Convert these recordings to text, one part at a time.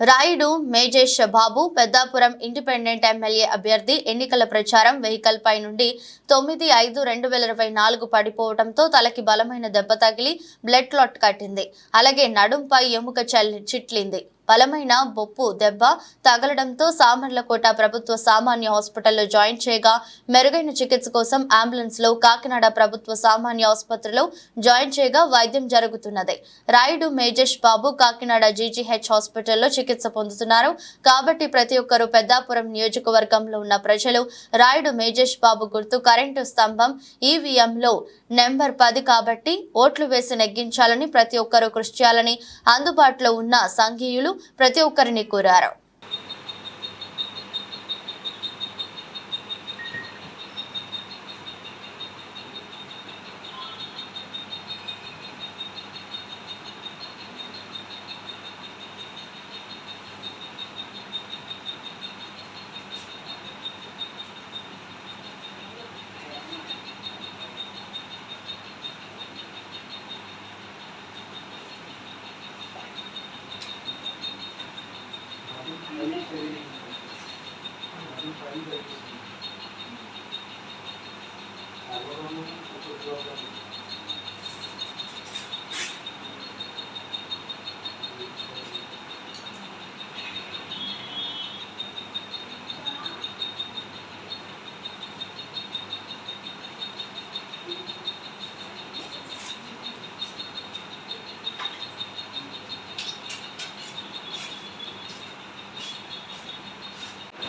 Rayudu Majesh Babu Peddapuram independent MLA అభ్యర్థి ఎన్నికల ప్రచారం వెహికల్ పై నుండి తొమ్మిది ఐదు రెండు వేల ఇరవై నాలుగు పడిపోవడంతో తలకి బలమైన దెబ్బ తగిలి బ్లడ్ క్లాట్ కట్టింది. అలాగే నడుంపై ఎముక చల్లి చిట్లింది. బలమైన బొప్పు దెబ్బ తగలడంతో సామర్లకోట ప్రభుత్వ సామాన్య హాస్పిటల్లో జాయిన్ చేయగా మెరుగైన చికిత్స కోసం అంబులెన్స్లో కాకినాడ ప్రభుత్వ సామాన్య ఆసుపత్రిలో జాయిన్ చేయగా వైద్యం జరుగుతున్నది. రాయుడు మేజేష్ బాబు కాకినాడ జీజీహెచ్ హాస్పిటల్లో చికిత్స పొందుతున్నారు. కాబట్టి ప్రతి ఒక్కరూ పెద్దాపురం నియోజకవర్గంలో ఉన్న ప్రజలు రాయుడు మేజేష్ బాబు గుర్తు కరెంటు స్తంభం ఈవీఎంలో నెంబర్ పది కాబట్టి ఓట్లు వేసి నెగ్గించాలని ప్రతి ఒక్కరూ కృషి చేయాలని అందుబాటులో ఉన్న సంఘీయులు ప్రతి ఒక్కరిని కోరారు. Gracias.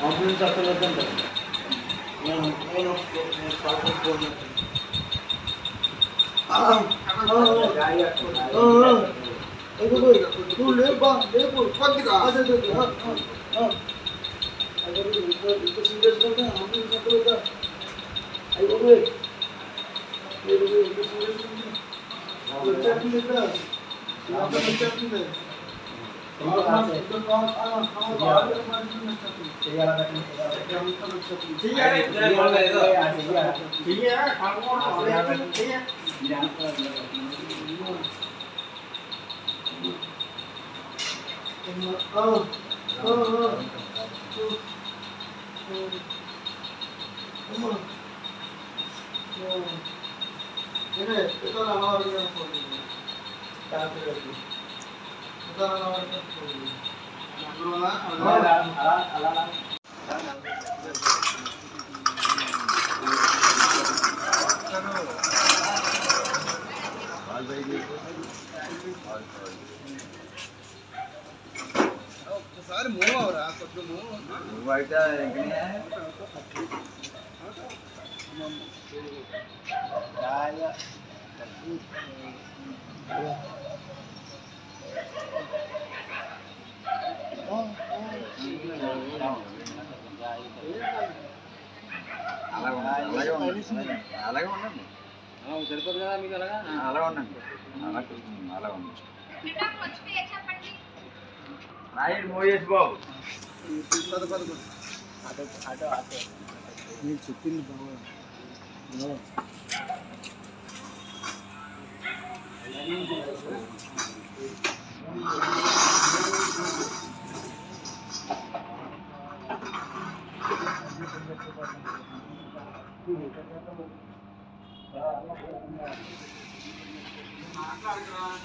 아무리 작가를 된다. 나는 오늘 사고 보는. 아, 어, 어, 이거 그 내봐, 내고 관디가. 아, 저, 저, 저, 어, 어. 아, 저기 이거 이거 신경 쓰는 아무리 작가를 다. 아이고 왜? 이거 이거 신경 쓰는. 아, 왜 짜증 낸다? 나한테 짜증 낸다. 그래, 일단 나와야 되는 거지. 다 그래. ఒకసారి మూవ్ అవరా కొద్దిగా మూవ్ అలాగే ఉండండి. అలాగే ఉండండి. సరిపోదు కదా మీకు అలాగా? అలా ఉండండి. అలా అలా ఉండండి. నాయుడు మోయేష్ బాబు. పద పద పద మీరు நான் அக்கா இருக்கிறேன்